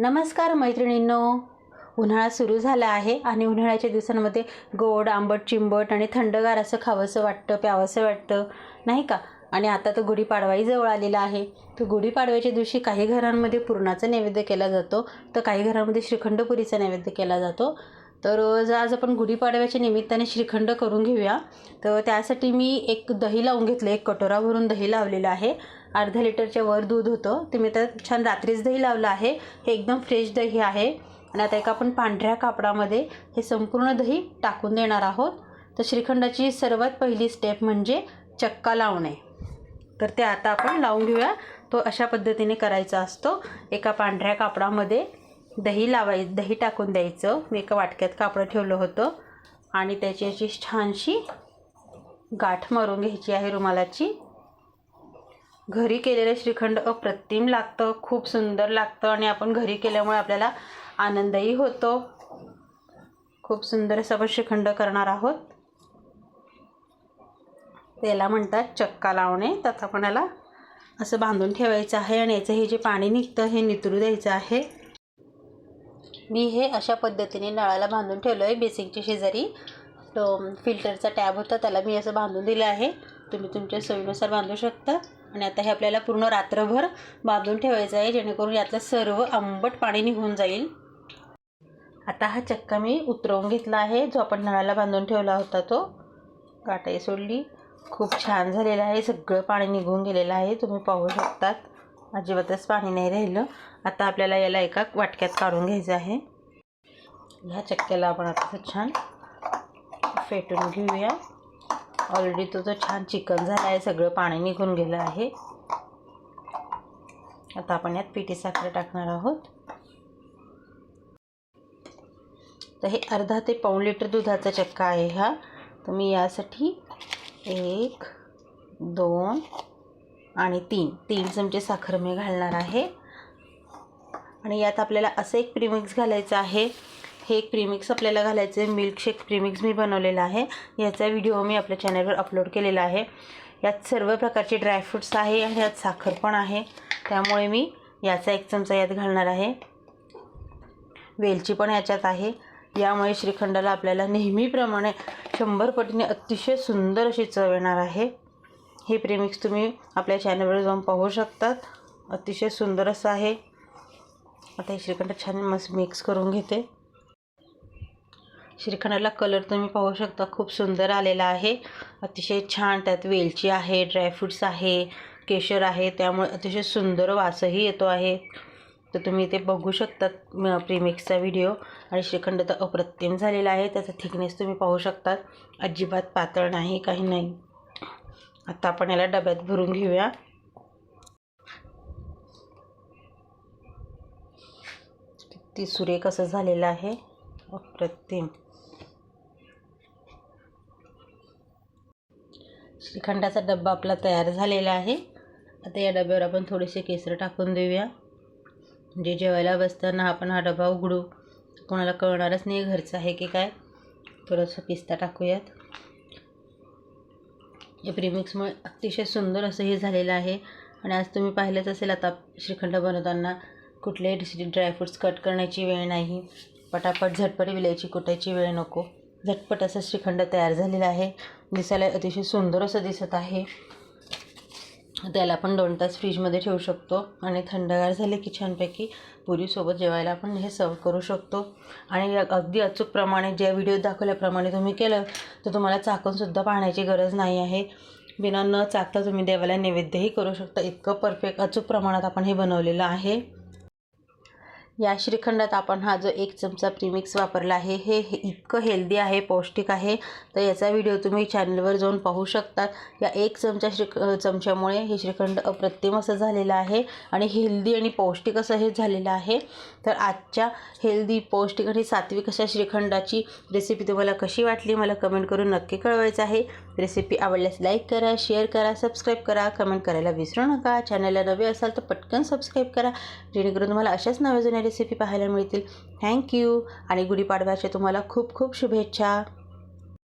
नमस्कार मैत्रिणींनो. उन्हाळा सुरू झाला आहे आणि उन्हाळ्याच्या दिवसांमध्ये गोड आंबट चिंबट आणि थंडगार असं खावंसं वाटतं प्यावंसं वाटतं नाही का? आणि आता तर गुढीपाडवाही जवळ आलेला आहे. तर गुढीपाडव्याच्या दिवशी काही घरांमध्ये पुरणाचा नैवेद्य केला जातो तर काही घरांमध्ये श्रीखंडपुरीचा नैवेद्य केला जातो. तर आज आपण गुढीपाडव्याच्या निमित्ताने श्रीखंड करून घेऊया. तर त्यासाठी मी एक दही लावून घेतलं एक कटोरा भरून दही लावलेलं आहे. अर्धा लिटरच्या वर दूध होतं. ते मी तर छान रात्रीच दही लावलं आहे. हे एकदम फ्रेश दही आहे. आणि आता एका आपण पांढऱ्या कापडामध्ये हे संपूर्ण दही टाकून देणार आहोत. तर श्रीखंडाची सर्वात पहिली स्टेप म्हणजे चक्का लावणे. तर ते आता आपण लावून घेऊया. तो अशा पद्धतीने करायचा असतो. एका पांढऱ्या कापडामध्ये दही लावाय दही टाकून द्यायचं. मी एका वाटक्यात कापडं ठेवलं होतं. आणि त्याची अशी छानशी गाठ मारून घ्यायची आहे रुमालाची. घरी केलेलं श्रीखंड अप्रतिम लागतं खूप सुंदर लागतं आणि आपण घरी केल्यामुळे आपल्याला आनंदही होतो. खूप सुंदर असं आपण श्रीखंड करणार आहोत. त्याला म्हणतात चक्का लावणे. तर आपण याला असं बांधून ठेवायचं आहे आणि याचं हे जे पाणी निघतं हे नितरू द्यायचं आहे. मी हे अशा पद्धतीने नळाला बांधून ठेवलं आहे बेसिकच्या शेजारी तो फिल्टरचा टॅब होता त्याला मी असं बांधून दिलं आहे. तुम्ही तुमच्या सोयीनुसार बांधू शकता. आणि आता हे आपल्याला पूर्ण रात्रभर बांधून ठेवायचं आहे जेणेकरून यातलं सर्व आंबट पाणी निघून जाईल. आता हा चक्का मी उतरवून घेतला आहे जो आपण नळाला बांधून ठेवला होता तो. काटाई सोडली. खूप छान झालेलं आहे सगळं पाणी निघून गेलेलं आहे तुम्ही पाहू शकतात. अजिबातच पाणी नाही राहिलं. आता आपल्याला याला एका वाटक्यात काढून घ्यायचं आहे. ह्या चक्क्याला आपण आता छान फेटून घेऊया. ऑलरेडी तो छान चिकन झाला आहे सगळं पाणी निघून गेलं आहे. आता आपण यात पिठी साखर टाकणार आहोत. तर हे अर्धा ते पाऊण लिटर दुधाचा चक्का आहे हा. तर मी यासाठी एक दोन आणि तीन. तीन चमचे साखर मी घालणार आहे. आणि यात आपल्याला असं एक प्रीमिक्स घालायचं आहे. हे एक प्रीमिक्स आपल्याला घालायचं आहे मिल्कशेक प्रीमिक्स मी बनवलेला आहे. याचा व्हिडिओ मी आपल्या चॅनलवर अपलोड केलेला आहे. यात सर्व प्रकारचे ड्रायफ्रूट्स आहे आणि यात साखर पण आहे. त्यामुळे मी याचा एक चमचा यात घालणार आहे. वेलची पण याच्यात आहे. यामुळे श्रीखंडाला आपल्याला नेहमीप्रमाणे शंभर पटीने अतिशय सुंदर अशी चव येणार आहे. हे प्रेमिक्स तुम्ही आपल्या चॅनलवर जाऊन पाहू शकतात. अतिशय सुंदर असं आहे. आता हे श्रीखंड छान मस्त मिक्स करून घेते. श्रीखंडाला कलर तुम्ही पाहू शकता. खूप सुंदर आलेला आहे. अतिशय छान त्यात वेलची आहे ड्रायफ्रूट्स आहे केशर आहे. त्यामुळे अतिशय सुंदर वासही येतो आहे. तर तुम्ही ते बघू शकतात प्रीमिक्सचा व्हिडिओ आणि श्रीखंड तर अप्रतिम झालेला आहे. त्याचा थिकनेस तुम्ही पाहू शकतात. अजिबात पातळ नाही काही नाही. आता आपण याला डब्यात भरून घेऊया. ती सुरेख असं झालेलं आहे. अप्रतिम. श्रीखंडाचा डब्बा आपला तयार झालेला आहे. आता या डब्यावर आपण थोडेसे केसर टाकून देऊया. म्हणजे जेवायला बसताना आपण हा डबा उघडू. कोणाला कळणारच नाही घरचं आहे की काय. थोडंसं पिस्ता टाकूयात. या प्रीमिक्समुळे अतिशय सुंदर असं हे झालेलं आहे. आणि आज तुम्ही पाहिलंच असेल आता श्रीखंड बनवताना कुठल्याही ड्रायफ्रूट्स कट करण्याची वेळ नाही. पटापट झटपट विलायची कुटायची वेळ नको. झटपट असं श्रीखंड तयार झालेलं आहे. दिसायला अतिशय सुंदर असं दिसत आहे. त्याला आपण दोन तास फ्रीजमध्ये ठेवू शकतो आणि थंडगार झाले की छानपैकी पुरीसोबत जेवायला आपण हे सर्व करू शकतो. आणि अगदी अचूकप्रमाणे ज्या व्हिडिओ दाखवल्याप्रमाणे तुम्ही केलं तर तुम्हाला चाकूनसुद्धा पाहण्याची गरज नाही आहे. बिना न चाकता तुम्ही देवाला नैवेद्यही करू शकता. इतकं परफेक्ट अचूक प्रमाणात आपण हे बनवलेलं आहे. या श्रीखंडात आपण हा जो एक चमचा प्रीमिक्स वापरला आहे हे हे इतकं हेल्दी आहे पौष्टिक आहे तर याचा व्हिडिओ तुम्ही चॅनलवर जाऊन पाहू शकता या एक चमचा श्री चमच्यामुळे हे श्रीखंड अप्रतिम असं झालेलं आहे आणि हेल्दी आणि पौष्टिक असं हे झालेलं आहे. तर आजच्या हेल्दी पौष्टिक आणि सात्विक अशा श्रीखंडाची रेसिपी तुम्हाला कशी वाटली मला कमेंट करून नक्की कळवायचं आहे. रेसिपी आवडल्यास लाईक करा शेअर करा सबस्क्राईब करा कमेंट करायला विसरू नका. चॅनलला नवे असाल तर पटकन सबस्क्राईब करा. जेणेकरून तुम्हाला अशाच नव्या जुन्या रेसिपी पाहायला मिळतील. थँक्यू आणि गुढीपाडव्याच्या तुम्हाला खूप खूप शुभेच्छा.